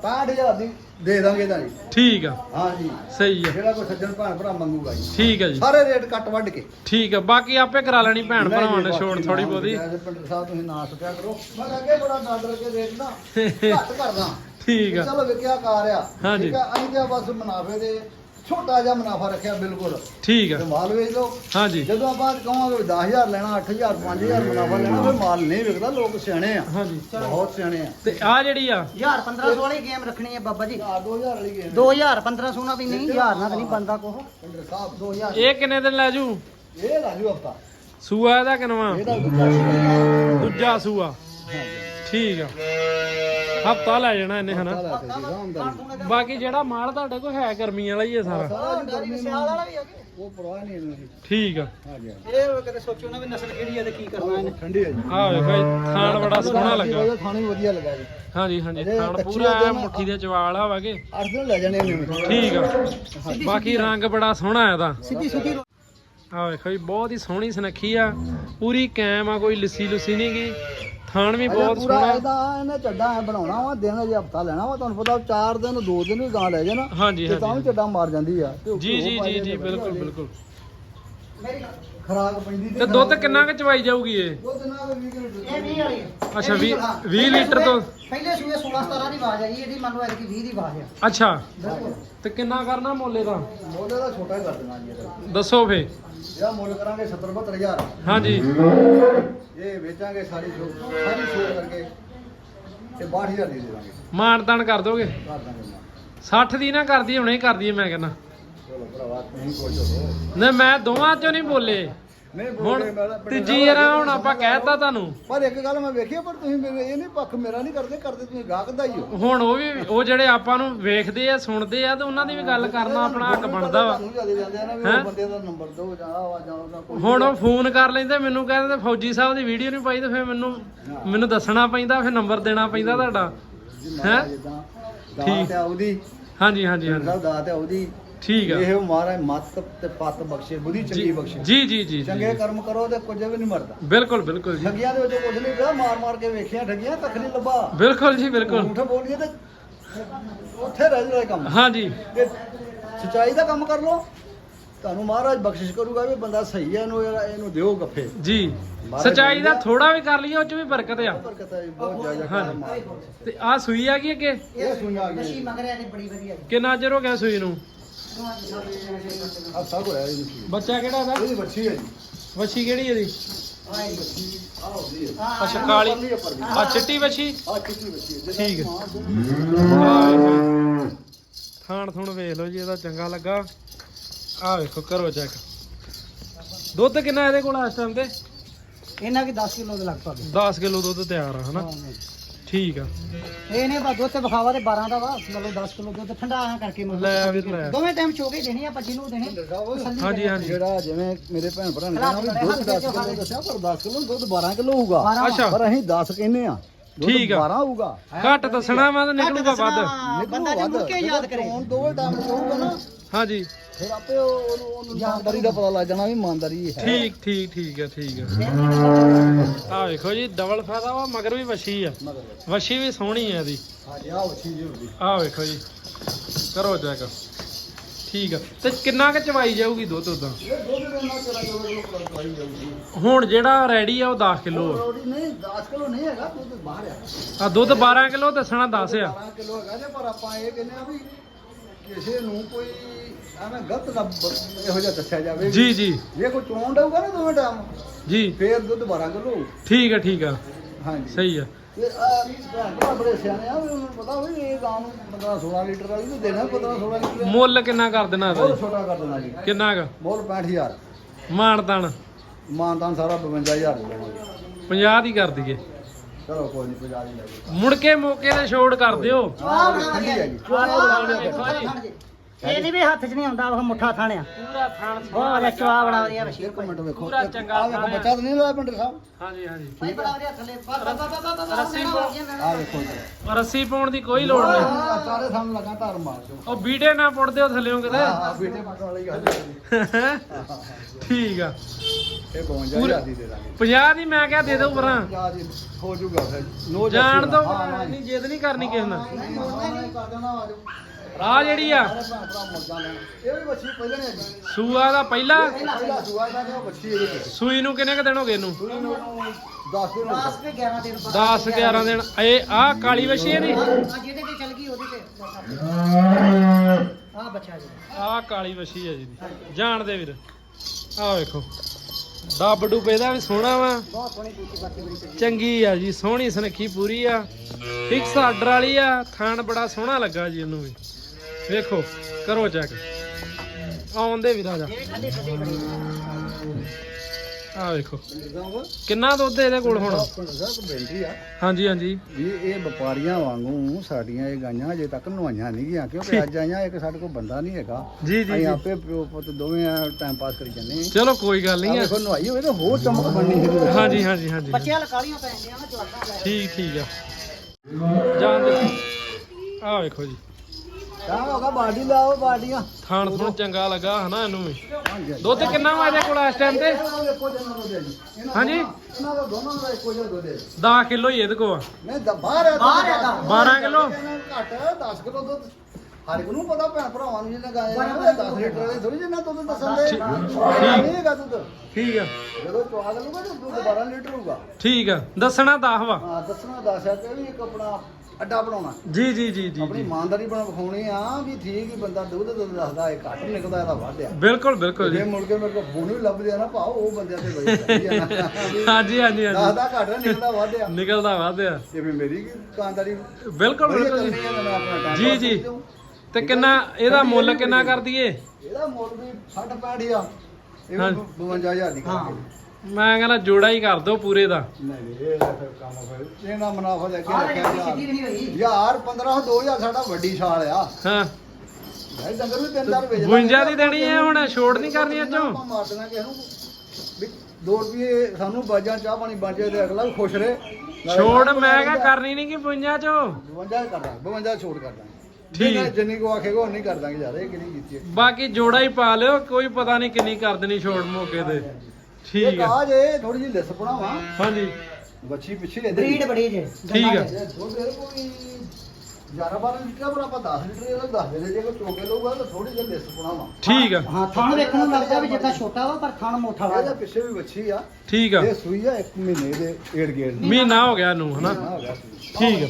65000 ਦੀ ਦੇ ਦਾਂਗੇ ਇਹਦਾ ਜੀ। ਠੀਕ ਆ। ਹਾਂ ਜੀ। ਸਹੀ ਆ। ਜਿਹੜਾ ਕੋਈ ਸੱਜਣ ਭੈਣ ਭਰਾ ਮੰਗੂਗਾ ਜੀ। ਠੀਕ ਆ ਜੀ। ਸਾਰੇ ਰੇਟ ਕੱਟ ਵੱਢ ਕੇ। ਠੀਕ ਆ ਬਾਕੀ ਆਪੇ ਕਰਾ ਲੈਣੀ ਭੈਣ ਭਰਾਵਾਂ ਨੇ ਛੋੜ ਥੋੜੀ ਜਾਇਜ਼ ਪਿੰਡ ਸਾਹਿਬ ਤੁਸੀਂ ਨਾ ਸੁਟਿਆ ਕਰੋ। ਮੈਂ ਅੱਗੇ ਬੜਾ ਡਾਡਰ ਕੇ ਰੇਟ ਨਾ ਘੱਟ ਕਰਦਾ। ਠੀਕ ਆ। ਚਲੋ ਵਿਕਿਆ ਕਾਰ ਆ। ਠੀਕ ਆ ਅਸੀਂ ਤਾਂ ਬਸ ਮੁਨਾਫੇ ਦੇ ਛੋਟਾ ਜਿਹਾ ਮੁਨਾਫਾ ਰੱਖਿਆ ਬਿਲਕੁਲ। ਠੀਕ ਆ। ਤੇ ਮਾਲ ਵੇਚ ਲਓ। ਹਾਂਜੀ। ਜਦੋਂ ਆਪਾਂ ਕਹਾਂਗੇ 10000 ਲੈਣਾ 8000 5000 ਮੁਨਾਫਾ ਲੈਣਾ ਫਿਰ ਮਾਲ ਨਹੀਂ ਵਿਕਦਾ ਲੋਕ ਸਿਆਣੇ ਆ। ਹਾਂਜੀ। ਬਹੁਤ ਸਿਆਣੇ ਆ। ਤੇ ਆ ਜਿਹੜੀ ਆ। 1000 1500 ਵਾਲੀ ਗੇਮ ਰੱਖਣੀ ਹੈ ਬਾਬਾ ਜੀ। 2000 ਵਾਲੀ ਗੇਮ 2000 1500 ਨਾਲ ਵੀ ਨਹੀਂ 1000 ਨਾਲ ਤਾਂ ਨਹੀਂ ਬੰਦਾ ਕੋਹ ਪਿੰਡ ਸਾਹਿਬ 2000 ਇਹ ਕਿੰਨੇ ਦਿਨ ਲੈ ਜੂ? ਇਹ ਲਾ ਜੂ ਹਫਤਾ ਸੂਆ ਇਹਦਾ ਕਿਨਵਾ? ਇਹਦਾ ਦੂਜਾ ਸੀ ਦੂਜਾ ਸੂਆ। ਠੀਕ ਆ। ਹਫਤਾ ਲੈ ਜਾਣਾ ਇਹਨੇ ਹਨਾ? ਕੇ ਆਰਾਮਦਾਰੀ ਬਾਕੀ ਜਿਹੜਾ ਮਾਲ ਤੁਹਾਡੇ ਕੋਲ ਹੈ ਗਰਮੀ ਵਾਲਾ ਹੀ ਹੈ ਸਾਰਾ। ਸਾਰਾ ਜੀ ਗਰਮੀ ਸਿਆਲ ਵਾਲਾ ਵੀ ਹੈਗੇ ਉਹ ਪਰਵਾਹ ਨਹੀਂ ਇਹਨੂੰ ਜੀ ਠੀਕ ਆ। ਹਾਂਜੀ ਇਹ ਕਦੇ ਸੋਚੋ ਨਾ ਵੀ ਨਸਲ ਕਿਹੜੀ ਹੈ ਤੇ ਕੀ ਕਰਨਾ ਇਹਨੇ। ਠੰਡੀ ਹੈ ਜੀ। ਆ ਵੇਖੋ ਜੀ ਥਾਣ ਬੜਾ ਸੋਹਣਾ ਲੱਗਾ। ਉਹਦਾ ਥਾਣੇ ਵਧੀਆ ਲੱਗਾ ਜੀ। ਹਾਂਜੀ ਹਾਂਜੀ ਅਜੇ ਥਾਣ ਕੱਚੀ ਪੂਰਾ ਆ ਐਨ ਨਾ। ਮੁੱਠੀ ਦੇ ਚਵਾਲ ਆਵਾਗੇ 8 ਦਿਨ ਲੈ ਜਾਣੇ ਇਹਨੇ। ਠੀਕ ਆ। ਬਾਕੀ ਰੰਗ ਬੜਾ ਸੋਹਣਾ ਇਹਦਾ। ਸਿੱਧੀ ਸਿੱਧੀ ਆ ਵੇਖੋ ਜੀ ਬਹੁਤ ਹੀ ਸੋਹਣੀ ਸੁਨੱਖੀ ਆ। ਪੂਰੀ ਕੈਮ ਆ ਕੋਈ ਲਿੱਸੀ ਲੁੱਸੀ ਨਹੀਂ ਗਈ ਥਾਣ ਵੀ ਬਹੁਤ ਪੂਰਾ ਸੋਹਣਾ ਇਹਦਾ ਇਹਨੇ ਚੱਡਾ ਐ ਬਣਾਉਣਾ ਵਾ ਦਿਨ ਜੇ ਹਫਤਾ ਲੈਣਾ ਵਾ ਤੁਹਾਨੂੰ ਪਤਾ 4 ਦਿਨ 2 ਦਿਨ ਵੀ ਗਾਂ ਲੈ ਜਾਣਾ ਹਾਂਜੀ ਤੇ ਤਾਂ ਵੀ ਹਾਂਜੀ। ਚੱਡਾ ਮਾਰ ਜਾਂਦੀ ਆ। ਤੇ ਜੀ ਜੀ ਜੀ ਪਾਈ ਜੀ ਜਾਂਦੇ ਬਿਲਕੁਲ ਬਿਲਕੁਲ। ਮੇਰੀ ਖਰਾਕ ਪੈਂਦੀ ਤੇ ਦੁੱਧ ਕਿੰਨਾ ਕੁ ਚਵਾਈ ਜਾਊਗੀ ਇਹ? ਦੁੱਧ ਨਾ ਵੀ 20 ਕਿਲੋ ਇਹ 20 ਵਾਲੀ ਹੈ ਅੱਛਾ, ਇਹ 20 ਹਾਂ। 20 ਪਹਿਲੇ ਲੀਟਰ ਤੋਂ- ਪਹਿਲੇ ਸੂਏ 16 17 ਦੀ ਆਵਾਜ਼ ਆਈ ਇਹਦੀ ਮੰਨ ਲਓ ਐਤਕੀ 20 ਦੀ ਆਵਾਜ਼ ਆ। ਅੱਛਾ। ਬਿਲਕੁਲ। ਤੇ ਕਿੰਨਾ ਕਰਨਾ ਮੋਲੇ ਦਾ? ਮੋਲੇ ਦਾ ਛੋਟਾ ਹੀ ਕਰ ਦੇਣਾ ਜੀ ਇਹਦਾ। ਦੱਸੋ ਫੇ ਇਹਦਾ ਮੁੱਲ ਕਰਾਂਗੇ 70 72000 ਹਾਂਜੀ। ਇਹ ਵੇਚਾਂਗੇ ਸਾਰੀ ਛੋਟ ਸਾਰੀ ਛੋਟ ਕਰਕੇ ਤੇ 62000 ਦੀ ਦੇ ਦਾਂਗੇ। ਮਾਨਤਾਨ ਕਰ ਦੋਗੇ? ਕਰ ਦਾਂਗੇ ਨਾ 60 ਦੀ ਨਾ ਕਰਦੀ ਹੁਣੇ ਕਰਦੀ ਮੈਂ ਕਹਿੰਦਾ। ਚਲੋ ਭਰਾਵਾ ਤੁਸੀਂ ਕੁਝ ਹੋ ਨਹੀਂ ਮੈਂ ਦੋਵਾਂ ਚੋਂ ਨਹੀਂ ਬੋਲੇ। ਨਹੀਂ ਹੁਣ ਮੈਂ ਤੀਜੀ ਵਾਰ ਹੁਣ ਆਪਾਂ ਕਹਿਤਾ ਤੁਹਾਨੂੰ। ਪਰ ਇੱਕ ਗੱਲ ਮੈਂ ਵੇਖੀ ਆ, ਪਰ ਤੁਸੀਂ ਮੇਰੇ ਇਹ ਨਹੀਂ ਪੱਖ ਮੇਰਾ ਨਹੀਂ ਕਰਦੇ ਕਰਦੇ ਤੁਸੀਂ ਗਾਹਕ ਦਾ ਹੀ ਹੋ। ਹੁਣ ਉਹ ਵੀ ਉਹ ਜਿਹੜੇ ਆਪਾਂ ਨੂੰ ਵੇਖਦੇ ਆ ਸੁਣਦੇ ਆ ਤੇ ਉਹਨਾਂ ਦੀ ਵੀ ਗੱਲ ਕਰਨਾ ਆਪਣਾ ਹੱਕ ਬਣਦਾ ਵਾ। ਤੁਹਾਨੂੰ ਜ਼ਿਆਦਾ ਜਾਂਦੇ ਆ ਨਾ ਵੀ ਹੈਂ? ਉਹ ਬੰਦੇ ਦਾ ਨੰਬਰ ਦਿਓ ਜਾਂ ਆ ਜਾਂ ਉਹਦਾ ਕੋਈ ਹੁਣ ਉਹ ਫੋਨ ਕਰ ਲੈਂਦੇ ਮੈਨੂੰ ਕਹਿੰਦੇ ਫੌਜੀ ਸਾਹਿਬ ਦੀ ਵੀਡੀਓ ਨਹੀਂ ਪਾਈ ਤੇ ਫਿਰ ਮੈਨੂੰ ਮੈਨੂੰ ਦੱਸਣਾ ਪੈਂਦਾ ਫਿਰ ਨੰਬਰ ਦੇਣਾ ਪੈਂਦਾ ਤੁਹਾਡਾ। ਹੈਂ? ਜਿੱਦਾਂ ਠੀਕ। ਦਾਤ ਹੈ ਉਹਦੀ। ਹਾਂਜੀ ਹਾਂਜੀ ਹਾਂਜੀ। ਦਾਤ ਹੈ ਉਹਦੀ। ਠੀਕ ਆ। ਇਹ ਮਹਾਰਾਜ ਮੱਤ ਤੇ ਪੱਤ ਬਖਸ਼ੇ ਬੁੱਧੀ ਚੰਗੀ ਬਖਸ਼ੇ। ਜੀ ਜੀ ਜੀ ਚੰਗੇ। ਕਰਮ ਕਰੋ ਤੇ ਕੁਝ ਵੀ ਨਹੀਂ ਮਰਦਾ। ਬਿਲਕੁਲ ਬਿਲਕੁਲ ਜੀ। ਠੱਗੀਆਂ ਦੇ ਵਿੱਚ ਕੁਝ ਨਹੀਂ ਪਿਆ ਮਾਰ ਮਾਰ ਕੇ ਵੇਖਿਆ ਠੱਗੀਆਂ ਕੱਖ ਨਹੀਂ ਲੱਭਾ। ਬਿਲਕੁਲ ਜੀ ਬਿਲਕੁਲ। ਝੂਠ ਬੋਲੀਏ ਤੇ ਉੱਥੇ ਰਹਿ ਜਾਣਾ ਕੰਮ। ਹਾਂਜੀ ਜੇ। ਸਚਾਈ ਦਾ ਕੰਮ ਕਰ ਲੋ ਤੁਹਾਨੂੰ ਮਹਾਰਾਜ ਬਖਸ਼ਿਸ਼ ਕਰੂਗਾ ਵੀ ਬੰਦਾ ਸਹੀ ਹੈ ਇਹਨੂੰ ਇਹਨੂੰ ਦਿਓ ਗੱਫੇ। ਜੀ। ਸਚਾਈ ਦਾ ਥੋੜਾ ਵੀ ਕਰ ਲਈਏ ਉਹ ਚ ਵੀ ਬਰਕਤ ਆ। ਬਰਕਤ ਹੈ ਜੀ, ਬਹੁਤ ਜ਼ਿਆਦਾ ਆ। ਤੇ ਆ ਸੂਈ ਆ ਗਈ ਅੱਗੇ? ਇਹ ਸੁਣਿਆ ਆ ਨਸ਼ੀ ਮੰਗ ਰਿਹਾ ਨੇ ਬੜੀ ਵਧੀਆ। ਕਿੰਨਾ ਚਿਰ ਹੋ ਗਿਆ ਸੂਈ ਨੂੰ? ਆ ਸਭ ਹੋਇਆ ਇਹਦੀ ਬੱਚਾ ਕਿਹੜਾ ਦਾ ਇਹਦੀ ਬੱਚੀ ਹੈ ਜੀ। ਵੱਛੀ ਕਿਹੜੀ ਇਹਦੀ? ਆ ਹੁੰਦੀ ਹੈ ਹਾਂ ਅੱਛਾ ਕਾਲੀ। ਹੈ। ਆ ਚਿੱਟੀ ਵੱਛੀ? ਆ ਚਿੱਟੀ ਬੱਚੀ ਹੈ ਠੀਕ ਹੈ। ਹੈ ਥਾਣ ਥੁਣ ਵੇਖ ਲਓ ਜੀ ਇਹਦਾ ਚੰਗਾ ਲੱਗਾ। ਆ ਵੇਖੋ ਕਰੋ ਚੈੱਕ ਦੁੱਧ ਕਿੰਨਾ ਇਹਦੇ ਕੋਲ ਇਸ ਟਾਈਮ ਤੇ? ਇਹਨਾਂ ਕੀ 10 ਕਿਲੋ ਦੇ ਲਗਭਗ। 10 ਕਿਲੋ ਦੁੱਧ ਤਿਆਰ ਆ ਹਨਾ? ਠੀਕ ਆ। ਇਹ ਨੇ ਬਾ ਦੁੱਧ ਤੇ ਵਿਖਾਵਾ ਤੇ 12 ਦਾ ਵਾ ਮਤਲਬ 10 ਕਿਲੋ ਦੁੱਧ ਠੰਡਾ ਆ ਕਰਕੇ ਮਤਲਬ ਲੈ ਵੀ ਲੈ। ਦੋਵੇਂ ਟਾਈਮ ਚੋਕੇ ਦੇਣੀ ਆਪਾਂ ਜਿਹਨੂੰ ਦੇਣੇ ਹਾਂਜੀ ਹਾਂਜੀ। ਜਿਹੜਾ ਜਿਵੇਂ ਮੇਰੇ ਭੈਣ ਭਰਾ ਨੇ ਕਹਿਣਾ ਵੀ ਦੁੱਧ 10 ਕਿਲੋ ਦੱਸਿਆ ਪਰ 10 ਕਿਲੋ ਦੁੱਧ 12 ਕਿਲੋ ਹੋਊਗਾ। 12 ਅੱਛਾ। ਪਰ ਅਸੀਂ 10 ਕਹਿੰਦੇ ਆ ਠੀਕ ਆ। 12 ਹੋਊਗਾ। ਘੱਟ ਦੱਸਣਾ ਵਾ ਤਾਂ ਨਿਕਲੂਗਾ ਵੱਧ। ਬੰਦਾ ਜੇ ਮੁੜ ਕੇ ਯਾਦ ਕਰੇ। ਹੁਣ ਦੋਵੇਂ ਟਾਈਮ ਹੋਊਗਾ ਨਾ ਹਾਂਜੀ। ਫਿਰ ਆਪੇ ਉਹ- ਉਹਨੂੰ ਉਹਨੂੰ ਇਮਾਨਦਾਰੀ ਦਾ ਪਤਾ ਲੱਗ ਜਾਣਾ ਵੀ ਇਮਾਨਦਾਰੀ ਹੈ। ਠੀਕ ਠੀਕ ਠੀਕ ਆ ਠੀਕ ਆ ਆ ਵੇਖੋ ਜੀ ਡਬਲ ਫਾਇਦਾ ਵਾ ਮਗਰ ਵੀ ਵਸ਼ੀ ਆ। ਮਗਰ। ਵਸ਼ੀ ਵੀ ਸੋਹਣੀ ਆ ਇਹਦੀ। ਹਾਂਜੀ ਆਹ ਉੱਚੀ ਜੀ ਹੁੰਦੀ ਆ ਵੇਖੋ ਜੀ ਕਰੋ ਚੈੱਕ ਠੀਕ ਆ। ਤੇ ਕਿੰਨਾ ਕੁ ਚਵਾਈ ਜਾਊਗੀ ਦੁੱਧ ਉਦਾਂ ਇਹ ਦੁੱਧ ਦੇ ਪਾਈ ਜਾਊਗੀ ਹੁਣ ਜਿਹੜਾ ਰੈਡੀ ਆ ਉਹ 10 ਕਿਲੋ ਰੋਟੀ ਨਹੀਂ 10 ਕਿਲੋ ਨਹੀਂ ਹੈਗਾ ਦੁੱਧ ਬਾਹਰ ਆ। ਆ ਦੁੱਧ 12 ਕਿਲੋ ਦੱਸਣਾ 10 ਆ। 12 ਕਿਲੋ ਹੈਗਾ ਜੇ ਪਰ ਆਪਾਂ ਇਹ ਕਹਿੰਦੇ ਆ ਵੀ ਕਿਸੇ ਨੂੰ ਕੋਈ ਐਵੇਂ ਗਲਤ ਬ- ਇਹੋ ਜਿਹਾ ਦੱਸਿਆ ਜਾਵੇ ਜੀ ਜੀ। ਜੇ ਕੋਈ ਚੋਣ ਦਊਗਾ ਨਾ ਦੋਵੇਂ ਟਾਈਮ ਜੀ। ਫੇਰ ਦੁੱਧ 12 ਕਿਲੋ। ਠੀਕ ਆ ਠੀਕ ਆ। ਹਾਂਜੀ। ਸਹੀ ਆ। ਤੇ ਆ ਭੈਣ ਭਰਾ ਬੜੇ ਸਿਆਣੇ ਆ ਵੀ ਉਹਨਾਂ ਨੂੰ ਪਤਾ ਹੋਵੇ ਇਹ ਗਾਂ ਨੂੰ 15 16 ਲੀਟਰ ਵਾਲੀ ਨੂੰ ਦੇਣਾ 15 16 ਲੀਟਰ ਮੁੱਲ ਕਿੰਨਾ ਕਰ ਦੇਣਾ ਇਹਦਾ ਬਹੁਤ ਜੀ? ਛੋਟਾ ਕਰ ਦੇਣਾ ਜੀ। ਕਿੰਨਾ ਕ? ਮੁੱਲ 65000 ਮਾਨਤਾਨ ਮਾਨਤਾਨ ਸਾਰਾ 52000 ਦੇ 50 ਦੀ ਕਰ ਦਈਏ। ਚਲੋ ਕੋਈ ਨਹੀਂ 50 ਹੀ ਲੈ ਜਾਓ ਮੁੜ ਕੇ ਮੌਕੇ ਤੇ ਛੋੜ ਕਰ ਦਿਓ। ਆਹ ਬਣਾ ਲਿਆ ਹੈ ਜੀ ਬਣਾ ਲਿਆ ਵੇਖੋ ਜੀ। ਇਹ ਨਹੀਂ ਵੀ ਹੱਥ 'ਚ ਨਹੀਂ ਆਉਂਦਾ ਉਹ ਮੁੱਠਾ ਥਾਣਿਆ। ਪੂਰਾ ਥਾਣ ਬਹੁਤ ਬੜਾ ਵਧੀਆ ਵਸ਼ੀ ਇੱਕ ਮਿੰਟ ਵੇਖੋ ਪੂਰਾ ਇੱਕ- ਚੰਗਾ ਆਹ ਵੇਖੋ ਖਾਣਾ। ਬੱਚਾ ਤਾਂ ਨਹੀਂ ਲਾਇਆ ਪਿੰਡਰ ਸਾਹਿਬ? ਹਾਂਜੀ ਹਾਂਜੀ। ਭਾਈ ਬੜਾ ਵਧੀਆ ਥੱਲੇ ਬਾ ਬਾ ਬਾ ਬਾ ਬਾ ਬਾ ਰੱਸੀ ਪਾਓ। ਆ ਵੇਖੋ ਜੀ। ਰੱਸੀ ਪਾਉਣ ਦੀ ਕੋਈ ਲੋੜ ਨਹੀਂ। ਆਹ ਚਾਰੇ ਸਾਨੂੰ ਲਗਾ ਧਾਰ ਮਾਰ ਦਿਓ। ਉਹ ਵੀਡੇ ਨਾ ਪੁੱਟ ਦਿਓ ਥੱਲਿਓਂ ਕਿਤੇ। ਹਾਂ ਬੇਟੇ ਪੱਟ ਵਾਲੀ ਗੱਲ ਹੈ। ਠੀਕ ਆ। ਇਹ 52000 ਦੀ ਦੇ ਦਾਂਗੇ। 50 ਦੀ ਮੈਂ ਕਿਹਾ ਦੇ ਦਿਓ ਪਰਾਂ। 50 ਦੀ ਹੋ ਜਾਊਗਾ ਫਿਰ। ਨੋ ਜਾਣ ਦੋ। ਹਾਂ ਨਹੀਂ ਜਿੱਦ ਨਹੀਂ ਕਰਨੀ ਕਿਸੇ ਨਾਲ। ਨਹੀਂ ਉਹਨਾਂ ਨੇ ਕਰ ਦੇਣਾ ਆ ਜਾਓ ਆ ਜਿਹੜੀ ਆ। ਇਹ ਵੀ ਬੱਚੀ ਪਹਿਲਾਂ ਨਹੀਂ ਸੂਆ ਦਾ ਪਹਿਲਾ? ਸੁਆ ਦਾ ਬੱਚੀ ਇਹਦੇ ਸੂਈ ਨੂੰ ਕਿੰਨੇ ਕ ਦਿਨ ਹੋ ਗਏ ਇਹਨੂੰ? ਸੂਈ ਨੂੰ 10 ਦਿਨ ਹੋ 10 ਤੇ 11 ਦਿਨ 10 11 ਦਿਨ। ਇਹ ਆ ਕਾਲੀ ਵਛੀ ਇਹਦੀ? ਆ ਜਿਹਦੇ ਤੇ ਚਲ ਗਈ ਉਹਦੇ ਤੇ। ਆ ਬੱਚਾ ਜੀ। ਆ ਕਾਲੀ ਵਛੀ ਆ ਜੀ ਦੀ। ਜਾਣ ਦੇ ਵੀਰ। ਆ ਵੇਖੋ। ਡੱਬ ਡੁੱਬੇ ਦਾ ਵੀ ਸੋਹਣਾ ਵਾ। ਬਹੁਤ ਸੋਹਣੀ ਕੁੱਤੀ ਬਾਕੀ ਬੜੀ ਚੰਗੀ ਚੰਗੀ ਆ ਜੀ ਸੋਹਣੀ ਸੁਨੱਖੀ ਪੂਰੀ ਆ। ਫਿਕਸ ਆਰਡਰ ਵਾਲੀ ਆ ਥਾਣ ਬੜਾ ਸੋਹਣਾ ਲੱਗਾ ਜੀ ਇਹਨੂੰ ਵੀ। ਵੇਖੋ ਕਰੋ ਚੈੱਕ ਆਉਂਦੇ ਵੀ ਬੜੀ ਆ ਵੇਖੋ। ਕਿੰਨਾ ਦੁੱਧ ਇਹਦੇ ਕੋਲ ਹੁਣ? ਬੇਨਤੀ ਆ ਹਾਂਜੀ ਹਾਂਜੀ। ਵੀ ਇਹ ਵਪਾਰੀਆਂ ਵਾਂਗੂ ਸਾਡੀਆਂ ਇਹ ਗਾਈਆਂ ਅਜੇ ਤੱਕ ਨਵਾਈਆਂ ਨਹੀਂ ਗਈਆਂ ਕਿਉਂਕਿ ਅੱਜ ਆਈਆਂ ਇੱਕ ਸਾਡੇ ਕੋਲ ਬੰਦਾ ਨਹੀਂ ਹੈਗਾ। ਜੀ ਜੀ ਅਸੀਂ ਆਪੇ ਪਿਓ ਪੁੱਤ ਦੋਵੇਂ ਟਾਈਮ ਪਾਸ ਕਰੀ ਜਾਂਦੇ ਹਾਂ। ਚਲੋ ਕੋਈ ਗੱਲ ਨਹੀਂ ਆ ਦੇਖੋ ਨਵਾਈ ਹੋਵੇ ਤਾਂ ਹੋਰ ਚਮਕ ਬਣਨੀ ਸ਼ੁਰੂ ਹੋ। ਹਾਂਜੀ ਹਾਂਜੀ ਹਾਂਜੀ। ਬੱਚਿਆਂ ਲਕਾਲੀਆਂ ਪੈਂਦੀਆਂ ਨਾ ਜਵਾਕਾਂ ਲੈ ਠੀਕ ਠੀਕ ਆ। ਜਾਣ ਦੇ। ਆ ਵੇਖੋ ਜੀ। ਤਾਂ ਹੋਗਾ ਬਾਡੀ ਲਾਓ ਬਾਡੀਆਂ ਥਾਣ ਥੁਣ ਚੰਗਾ ਲੱਗਾ ਹਨਾ ਇਹਨੂੰ ਵੀ। ਹਾਂਜੀ ਦੁੱਧ ਕਿੰਨਾ ਵਾ ਇਹਦੇ ਕੋਲ ਇਸ ਟਾਈਮ ਤੇ? ਇਹਨਾਂ ਦਾ ਇੱਕੋ ਜਿਹਾ ਦੁੱਧ ਹੈ ਜੀ। ਇਹਨਾਂ ਹਾਂਜੀ। ਇਹਨਾਂ ਦਾ ਦੋਨਾਂ ਦਾ ਇੱਕੋ ਜਿਹਾ ਦੁੱਧ ਹੈ 10 ਕਿਲੋ ਹੀ ਇਹਦੇ ਕੋਲ ਨਹੀਂ ਦ- ਬਾਹਰ ਹੈ ਬਾਹਰ ਹੈ ਤਾਂ। 12 ਕਿਲੋ? ਘੱਟ 10 ਕਿਲੋ ਦੁੱਧ। ਹਰ ਇੱਕ ਨੂੰ ਪਤਾ ਭੈਣ ਭਰਾਵਾਂ ਨੂੰ ਜਿਹਨੇ ਗਾਇਆ ਨਾ 10 ਲੀਟਰ ਵਾਲੀ ਥੋੜੀ ਜਿੰਨਾ ਦੁੱਧ ਦੱਸਣ ਦੇ। ਨਹੀਂ ਹੈਗਾ ਦੁੱਧ। ਠੀਕ ਆ। ਜਦੋਂ ਚਵਾ ਲੂਗਾ ਤਾਂ ਦੁੱਧ 12 ਲੀਟਰ ਹੋਊਗਾ। ਠੀਕ ਆ। ਦੱਸਣਾ 10 ਵਾ। ਹਾਂ ਦੱਸਣਾ ਦੱਸ ਹੈ ਕਿ ਵੀ ਇੱਕ ਆਪਣਾ ਅੱਡਾ ਬਣਾਉਣਾ। ਜੀ ਜੀ ਜੀ ਜੀ ਆਪਣੀ ਇਮਾਨਦਾਰੀ ਬਣਾ ਵਿਖਾਉਣੀ ਆ ਵੀ ਠੀਕ ਹੀ ਬੰਦਾ ਦੁੱਧ ਦੁੱਧ ਦੱਸਦਾ ਇਹ ਘੱਟ ਨਿਕਲਦਾ ਇਹਦਾ ਵੱਧ ਆ। ਬਿਲਕੁਲ ਬਿਲਕੁਲ ਜੇ ਮੁੜ ਕੇ ਮੇਰੇ ਕੋਲ ਵੀ ਲੱਭਦੇ ਆ ਨਾ ਭਾਓ ਉਹ ਬੰਦਿਆਂ ਤੇ ਬਈ ਵਧੀਆ ਨਾ ਵੀ ਹਾਂਜੀ ਹਾਂਜੀ ਹਾਂਜੀ। ਦੱਸਦਾ ਘੱਟ ਨਿਕਲਦਾ ਵੱਧ ਆ। ਨਿਕਲਦਾ ਵੱਧ ਆ। ਤੇ ਮੇਰੀ ਕੀ ਦੁਕਾਨਦਾਰੀ ਬਿਲਕੁਲ ਬਿਲਕੁਲ ਜੀ। ਜੀ। ਕਰੀ। ਤੇ ਕਿੰਨਾ ਇਹਦਾ ਮੁੱਲ ਕਿੰਨਾ ਕਰ ਦਈਏ? ਇਹਦਾ ਮੁੱਲ ਵੀ 60 65 ਆ ਇਹ ਹਾਂ। ਵੀ 52000 ਦੀ ਕਰਾਂਗੇ ਮੈਂ ਕਹਿੰਦਾ ਜੋੜਾ ਹੀ ਕਰ ਦਿਓ ਪੂਰੇ ਦਾ। ਨਹੀਂ ਇਹ ਤਾਂ ਫਿਰ ਕੰਮ ਫਿਰ ਇਹਨਾਂ ਮੁਨਾਫਾ ਲੈ ਕੇ ਰੱਖਿਆ ਯਾਰ। ਨਹੀਂ ਹੋਈ। ਯਾਰ 15 2000 ਸਾਡਾ ਵੱਡੀ ਛਾਲ ਆ। ਹਾਂ। ਭਾਈ ਡੰਗਰ ਵੀ ਤਿੰਨ ਚਾਰ ਵੇਚ 52 ਦੀ ਦੇਣੀ ਹੈ ਹੁਣ ਛੋੜ ਨਹੀਂ ਕਰਨੀ ਅੱਜ ਆਪਾਂ ਮਾਰ ਦੇਣਾ ਕਿਸੇ ਨੂੰ। ਵੀ 2 ਰੁਪਏ ਸਾਨੂੰ ਬਾਜਾਂ ਚਾਹ ਪਾਣੀ ਬਾਜੇ ਤੇ ਅਗਲਾ ਵੀ ਖੁਸ਼ ਰਹੇ। ਛੋੜ ਮੈਂ ਕਿਹਾ ਕਰਨੀ ਨਹੀਂ ਕਿ 52 ਚੋਂ? 52 ਕਰਦਾ 52 ਛੋੜ ਕਰਦਾ ਠੀਕ। ਜਿੰਨੀ ਜਿੰਨੀ ਕੋ ਆਖੇਗਾ ਉਨੀ ਕਰ ਦਾਂਗੇ ਯਾਰ ਇਹ ਕਿਹੜੀ ਕੀਤੀ ਹੈ ਬਾਕੀ ਜੋੜਾ ਹੀ ਪਾ ਲਿਓ ਕੋਈ ਪਤਾ ਨਹੀਂ ਕਿੰਨੀ ਕਰ ਦੇਣੀ ਛੋੜ ਮੌਕੇ ਤੇ। ਠੀਕ ਇਹ ਆ। ਕਾਜ ਇਹ ਥੋੜੀ ਜਿਹੀ ਲਿਸ ਬਣਾਵਾ। ਹਾਂਜੀ। ਬੱਚੀ ਪਿੱਛੇ ਇਹਦੇ ਬਰੀਡ ਬੜੀ ਜੇ। ਠੀਕ ਆ। ਇਹ ਦੁੱਧ ਇਹ ਕੋਈ 11 12 ਲੀਟਰ ਪਰ ਆਪਾਂ 10 ਲੀਟਰ ਇਹਦਾ ਦੱਸ ਦੇ ਜੇ ਕੋਈ ਚੋਕੇ ਲਊਗਾ ਤਾਂ ਥੋੜੀ ਜਿਹੀ ਲਿਸ ਬਣਾਵਾ। ਠੀਕ ਆ। ਹਾਂ ਥਣ ਵੇਖਣ ਨੂੰ ਲੱਗਦਾ ਵੀ ਜਿੱਦਾਂ ਛੋਟਾ ਵਾ ਪਰ ਥਣ ਮੋਟਾ ਵਾ। ਇਹਦੇ ਪਿੱਛੇ ਵੀ ਬੱਚੀ ਆ। ਠੀਕ ਆ। ਇਹ ਸੂਈ ਆ 1 ਮਹੀਨੇ ਦੇ ਏੜ ਗੇੜ ਦੀ। ਮਹੀਨਾ ਹੋ ਗਿਆ ਇਹਨੂੰ ਹਨਾ? ਹੋ ਗਿਆ ਸੂਈ। ਠੀਕ ਆ।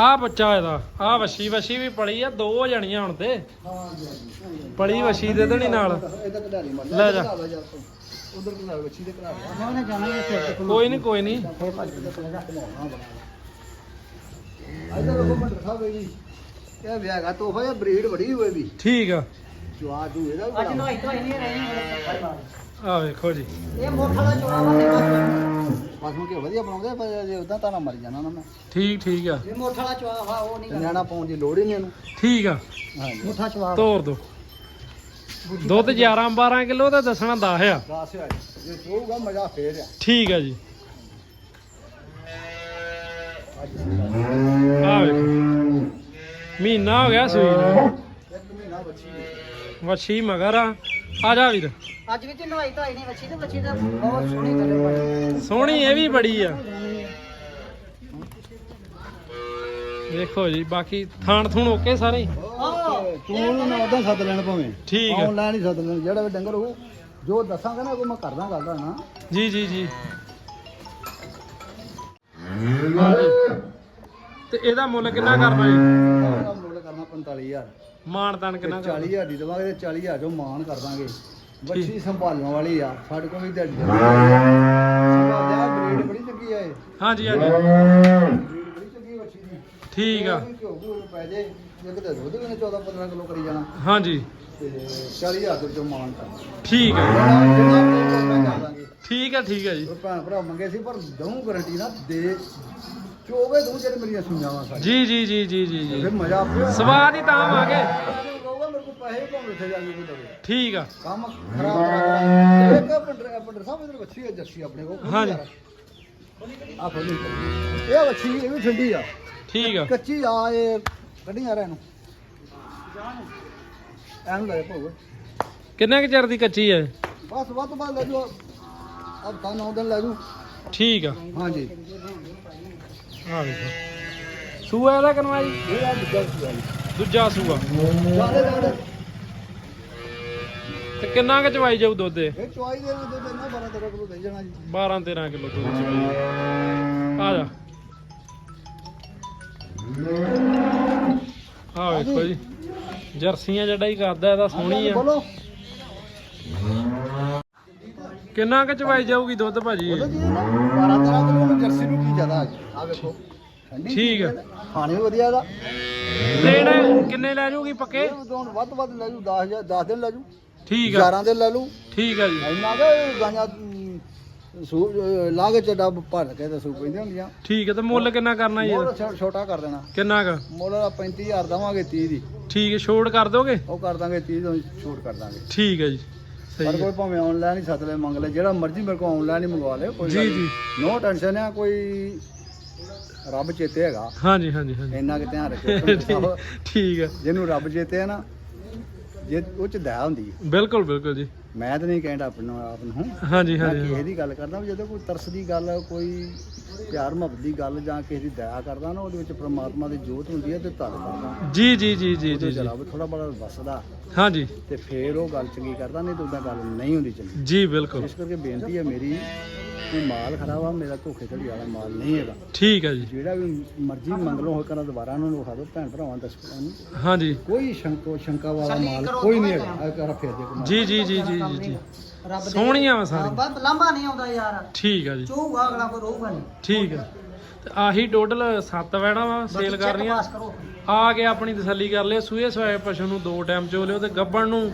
ਆ ਬੱਚਾ ਇਹਦਾ ਆ ਵਸ਼ੀ ਵਸ਼ੀ ਵੀ ਪਲੀ ਆ ਦੋ ਹੋ ਜਾਣੀਆਂ ਹੁਣ ਤੇ। ਹਾਂ ਜੀ ਹਾਂਜੀ ਪਲੀ ਵਸ਼ੀ ਦੇ ਦੇਣੀ ਨਾਲ। ਇਹਦਾ ਕਢਾਲੀ ਮਾਰ ਲੈ ਜਾ। ਉਧਰ ਬੱਚੀ ਦੇ ਉਹਨੇ ਜਾਣਾ ਤੇ ਕੋਈ ਨਹੀਂ ਕੋਈ ਨਹੀਂ ਫੇਰ ਭੱਜ ਕੇ ਚਲੇ ਜਾ ਘੁਮਾਉਣਾ ਬਣਾ ਇਧਰ ਉਹ ਸਾਹਿਬ ਹੈ ਜੀ ਇਹ ਵਿਆਗਾ ਤੋਹਫਾ ਇਹ ਬਰੀਡ ਬੜੀ ਹੋਏ ਵੀ ਠੀਕ ਆ। ਚੁਆ ਜੂ ਇਹਦਾ ਅੱਜ ਨਹਾਈ ਧੋਈ ਨਹੀਂ ਰਹੀ ਆ ਵੇਖੋ ਜੀ। ਇਹ ਮੋਠ ਵਾਲਾ ਚੋਆ ਵਾ ਤੇ ਬਸ ਬਸ ਮੈਂ ਕਿ ਵਧੀਆ ਬਣਾਉਂਦੇ ਪਰ ਜੇ ਉਦਾਂ ਤਾਂ ਨਾ ਮਰ ਜਾਣਾ ਨਾ। ਮੈਂ ਠੀਕ ਠੀਕ ਆ। ਇਹ ਮੋਠ ਵਾਲਾ ਚੋਆ ਵਾ ਉਹ ਨਹੀਂ ਤੇ ਨਿਆਣਾ ਪਾਉਣ ਦੀ ਲੋੜ ਹੀ ਨਹੀਂ ਇਹਨੂੰ। ਠੀਕ ਆ। ਹਾਂਜੀ। ਮੁੱਠਾ ਚੋਆ ਤੋਰ ਦੋ। ਦੁੱਧ 11 12 ਕਿਲੋ ਦਾ ਦੱਸਣਾ 10 ਆ। 10 ਹੈ ਜੇ। ਚੋਊਗਾ ਮਜ਼ਾ ਫੇਰ ਆ। ਠੀਕ ਆ ਜੀ। ਆ ਵੇਖੋ। ਮਹੀਨਾ ਹੋ ਗਿਆ ਸੂਈ ਨੂੰ। ਇੱਕ ਮਹੀਨਾ ਬੱਚੀ ਵੱਛੀ ਮਗਰ ਆ। ਆ ਜਾ ਵੀਰ। ਅੱਜ ਵੀ ਤੇ ਨਹਾਈ ਧੋਈ ਨਹੀਂ ਬੱਚੀ ਤੇ ਬੱਚੀ ਦਾ ਬਹੁਤ ਸੋਹਣੀ ਕਰੇ ਬੜੀ ਸੋਹਣੀ ਇਹ ਵੀ ਬੜੀ ਆ। ਦੇਖੋ ਜੀ ਬਾਕੀ ਥਾਣ ਥੂਣ ਓਕੇ ਸਾਰੇ? ਤੂੰ ਉਹਨੂੰ ਨਾ ਉਦਾਂ ਸੱਦ ਲੈਣ ਭਾਵੇਂ। ਠੀਕ ਆ। ਆਨਲਾਈਨ ਹੀ ਸੱਦ ਲੈਣ ਜਿਹੜਾ ਵੀ ਡੰਗਰ ਹੋਊ ਜੋ ਦੱਸਾਂਗਾ ਨਾ ਉਹ ਮੈਂ ਕਰਦਾ ਕਰਦਾ ਨਾ। ਜੀ ਜੀ ਜੀ। ਤੇ ਇਹਦਾ ਮੁੱਲ ਕਿੰਨਾ ਕਰਨਾ ਜੀ? ਉਹਦਾ ਮੁੱਲ ਕਰਨਾ 45000 ਮਾਣ ਤਾਣ ਤੇ ਕਿੰਨਾ ਕਰਨਾ 40000 ਦੀ ਦਵਾਂਗੇ ਤੇ 40000 ਜੋ ਮਾਨ ਕਰ ਦਾਂਗੇ। ਬੱਚੀ ਸੰਭਾਲਣ ਵਾਲੀ ਆ ਸਾਡੇ ਕੋਲ ਵੀ ਦਿਹਾੜੀ ਸੰਭਾਲਿਆ ਬਰੀਡ ਬੜੀ ਚੰਗੀ ਆ ਇਹ। ਹਾਂਜੀ ਹਾਂਜੀ। ਬਰੀਡ ਬੜੀ ਚੰਗੀ ਬੱਚੀ ਦੀ। ਠੀਕ ਆ। ਘਿਓ ਘਿਓ ਪੈ ਜੇ। ਜੇ ਕਿਤੇ ਦੁੱਧ ਵੀ ਨੇ 14 15 ਕਿਲੋ ਕਰੀ ਜਾਣਾ। ਹਾਂਜੀ। ਤੇ 40000 ਦੇ ਜੋ ਮਾਨ ਕਰ ਠੀਕ ਦਾਂਗੇ। ਠੀਕ ਆ ਠੀਕ ਆ ਜੀ। ਉਹ ਭੈਣ ਭਰਾ ਮੰਗੇ ਸੀ ਪਰ ਦਊਂ ਗਰੰਟੀ ਨਾ ਦੇ। ਚੋਵੇ ਦੂੰ ਜਿਹੜੇ ਮੇਰੀਆਂ ਸੁਣਿਆ ਵਾ ਸਾਰੀ ਜੀ ਜੀ ਜੀ ਜੀ ਜੀ ਜੀ। ਫਿਰ ਮਜ਼ਾ ਆਪੇ ਸਵਾਦ ਹੀ ਤਾਂ ਆ ਪੈਸੇ ਭਾਵੇਂ ਉੱਥੇ ਜਾ ਕੇ ਦੇਵੇ। ਠੀਕ ਆ। ਕੰਮ ਖਰਾਬ ਕਰਾ ਇੱਕ ਪੰਡਰ ਪੰਡਰ ਸਾਹਿਬ ਇਧਰ ਬੱਚੀ ਹੈ ਜੱਸੀ ਆਪਣੇ ਕੋਲ। ਹਾਂਜੀ। ਆ ਖੋਲੀ ਇਹ ਬੱਚੀ ਇਹ ਵੀ ਠੰਡੀ ਆ। ਠੀਕ ਆ। ਕੱਚੀ ਆ ਇਹ ਕੱਢੀ ਆ ਰਿਹਾ ਇਹਨੂੰ ਐਨ ਲੈ ਭਾਉ ਕਿੰਨੇ ਕੁ ਚਿਰ ਦੀ ਕੱਚੀ ਹੈ ਬਸ ਵੱਧ ਵੱਧ ਲੈ ਜੂ ਅਬ ਤਾਂ ਨੌ ਦਿਨ ਲੈ ਜੂ ਠੀਕ ਆ। ਹਾਂਜੀ। ਆ ਵੇਖੋ। ਸੂਆ ਇਹਦਾ ਕਿੰਨਾ ਜੀ? ਇਹ ਆ ਦੂਜਾ ਸੀ ਆ ਦੂਜਾ ਸੂਆ। ਜਾਦੇ ਜਾਦੇ। ਤੇ ਕਿੰਨਾ ਕੁ ਚਵਾਈ ਜਾਊ ਦੁੱਧ ਇਹ? ਇਹ ਚੁਆਈ ਦੇ ਦੇ ਦੇ ਨਾ 12 13 ਕਿਲੋ ਦੇ ਜਾਣਾ ਜੀ। 12 13 ਕਿਲੋ ਦੁੱਧ ਚਵਾਈ। ਆ ਜਾ। ਆ ਵੇਖੋ ਜੀ। ਜਰਸੀਆਂ ਜਿਹੜਾ ਹੀ ਕਰਦਾ ਇਹਦਾ ਸੋਹਣੀ ਆ। ਬੋਲੋ। ਕਿੰਨਾ ਕੁ ਚਵਾਈ ਜਾਊਗੀ ਦੁੱਧ ਭਾਜੀ? ਜੀ ਨਾ 12 13 ਕਿਲੋ ਨੂੰ ਜਰਸੀ ਨੂੰ ਕੀ ਜ਼ਿਆਦਾ ਆ ਵੇਖੋ। ਠੰਡੀ ਠੀਕ ਆ। ਖਾਣੇ ਵੀ ਵਧੀਆ ਤੇ ਇਹਨੇ ਕਿੰਨੇ ਲੈ ਜਾਊਗੀ ਪੱਕੇ? ਤੋਂ ਵੱਧ ਵੱਧ ਲੈ ਜੂ 10000 10 ਦਿਨ ਲੈ ਜੂ ਠੀਕ ਆ। 11 ਦਿਨ ਲੈ ਲੂ ਠੀਕ ਆ ਜੀ। ਇੰਨਾ ਕਿ ਗਾਂਆਂ ਸੂ ਲਾ ਕੇ ਚੱਡਾ ਭਰ ਕੇ ਤੇ ਸੂ ਪੈਂਦੀਆਂ ਹੁੰਦੀਆਂ। ਠੀਕ ਹੈ ਤੇ ਮੁੱਲ ਕਿੰਨਾ ਕਰਨਾ ਜੀ? ਮੁੱਲ ਇਹਦਾ? ਛੋ- ਛੋਟਾ ਕਰ ਦੇਣਾ। ਕਿੰਨਾ ਕੁ? ਮੁੱਲ ਦਾ 35000 ਦਵਾਂਗੇ 30 ਦੀ। ਠੀਕ ਹੈ ਛੋੜ ਕਰ ਦੋਗੇ? ਉਹ ਕਰ ਦਾਂਗੇ 30 ਤੋਂ ਛੋਟ ਕਰ ਦਾਂਗੇ। ਠੀਕ ਹੈ ਜੀ ਪਰ ਸਹੀ ਕੋਈ ਹੈ ਭਾਵੇਂ ਆਨਲਾਈਨ ਹੀ ਸੱਦ ਲੈ ਮੰਗ ਲੈ। ਜਿਹੜਾ ਮਰਜ਼ੀ ਮੇਰੇ ਕੋਲ ਆਨਲਾਈਨ ਹੀ ਮੰਗਵਾ ਲਿਓ ਕੋਈ ਜੀ। ਜੀ। ਨੋ ਟੈਨਸ਼ਨ ਆ ਕੋਈ ਰੱਬ ਚੇਤੇ ਹੈਗਾ। ਹਾਂਜੀ ਹਾਂਜੀ ਹਾਂਜੀ। ਇੰਨਾ ਕਿ ਧਿਆਨ ਰੱਖਿਓ ਠੀਕ ਹੈ। ਜਿਹਨੂੰ ਰੱਬ ਚੇਤੇ ਹੈ ਨਾ ਜੇ ਉਹ ਚ ਦਇਆ ਹੁੰਦੀ ਹੈ। ਬਿਲਕੁਲ ਬਿਲਕੁਲ ਜੀ। ਮੈਂ ਤਾਂ ਨਹੀਂ ਕਹਿੰਦਾ ਆਪ ਨੂੰ ਆਪ ਨੂੰ। ਹਾਂਜੀ ਮੈਂ ਹਾਂਜੀ। ਕਿਸੇ ਦੀ ਗੱਲ ਕਰਦਾ ਵੀ ਜਦੋਂ ਕੋਈ ਤਰਸ ਦੀ ਗੱਲ ਕੋਈ ਪਿਆਰ ਮੁਹੱਬਤ ਦੀ ਗੱਲ ਜਾਂ ਕਿਸੇ ਦੀ ਦਇਆ ਕਰਦਾ ਨਾ ਉਹਦੇ ਵਿੱਚ ਪ੍ਰਮਾਤਮਾ ਦੀ ਜੋਤ ਹੁੰਦੀ ਹੈ ਤੇ ਧੰਨ ਕਰਦਾ ਜੀ ਜੀ ਜੀ ਜੀ ਜੀ ਜੀ। ਰੱਬ ਥੋੜਾ ਬੜਾ ਵਸਦਾ। ਹਾਂਜੀ। ਤੇ ਫੇਰ ਉਹ ਗੱਲ ਚੰਗੀ ਕਰਦਾ ਨਹੀਂ ਤਾਂ ਉਹਦਾ ਗੱਲ ਨਹੀਂ ਹੁੰਦੀ ਚੰਗੀ। ਜੀ ਬਿਲਕੁਲ। ਇਸ ਕਰਕੇ ਬੇਨਤੀ ਹੈ ਮੇਰੀ ਕਿ ਮਾਲ ਖਰਾਬ ਆ ਮੇਰਾ ਧੋਖੇ ਧੜੀ ਵਾਲਾ ਮਾਲ ਨਹੀਂ ਹੈਗਾ। ਠੀਕ ਹੈ ਜੀ। ਜਿਹੜਾ ਵੀ ਮਰਜ਼ੀ ਮੰਗ ਲਓ ਹੋ ਕਰਾਂ ਦੁਬਾਰਾ ਉਹਨਾਂ ਨੂੰ ਦਿਓ ਭੈਣ ਭਰਾਵਾਂ ਦੱਸੋ ਨੂੰ ਹਾਂਜੀ। ਕੋਈ ਸ਼ੰਕੋ ਸ਼ੰਕਾ ਵਾਲਾ ਮਾਲ ਕੋਈ ਨਹੀਂ ਹੈਗਾ। ਆ ਕਰ ਫੇਰ ਦੇ ਕੋਈ ਜੀ ਜੀ ਜੀ। ਜੀ ਜੀ ਜੀ। ਰੱਬ ਦੇ ਸੋਹਣੀਆਂ ਵਾ ਹਾਂ, ਸਾਰੀਆਂ। ਬਸ ਲੰਬਾ ਨਹੀਂ ਆਉਂਦਾ ਯਾਰ। ਠੀਕ ਹੈ ਜੀ। ਚੋਊਗਾ ਅਗਲਾ ਕੋਈ ਰਹੂਗਾ ਨਹੀਂ। ਠੀਕ ਹੈ ਤੇ ਆਹੀ ਟੋਟਲ 7 ਵੈਣਾ ਵਾ ਸੇਲ check ਕਰਨੀਆਂ ਪਾਸ ਕਰੋ ਆ ਕੇ ਆਪਣੀ ਤਸੱਲੀ ਕਰ ਲਿਓ। ਸੂਏ ਸਵਾਏ ਪਸ਼ੂ ਨੂੰ ਦੋ ਟਾਈਮ ਚੋ ਲਿਓ ਤੇ ਗੱਬਣ ਨੂੰ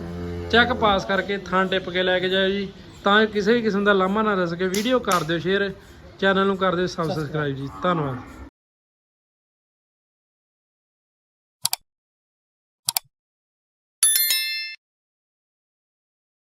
ਚੈੱਕ ਪਾਸ ਕਰਕੇ ਥਾਂ ਟਿੱਪ ਕੇ ਲੈ ਕੇ ਜਾਓ ਜੀ। ਤਾਂ ਕਿਸੇ ਵੀ ਕਿਸਮ ਦਾ ਲਾਮਾ ਨਾ ਰਸ ਕੇ ਵੀਡੀਓ ਕਰ ਦਿਓ ਸ਼ੇਅਰ ਚੈਨਲ ਨੂੰ ਕਰ ਦਿਓ ਸਬਸਕ੍ਰਾਈਬ ਜੀ। ਧੰਨਵਾਦ।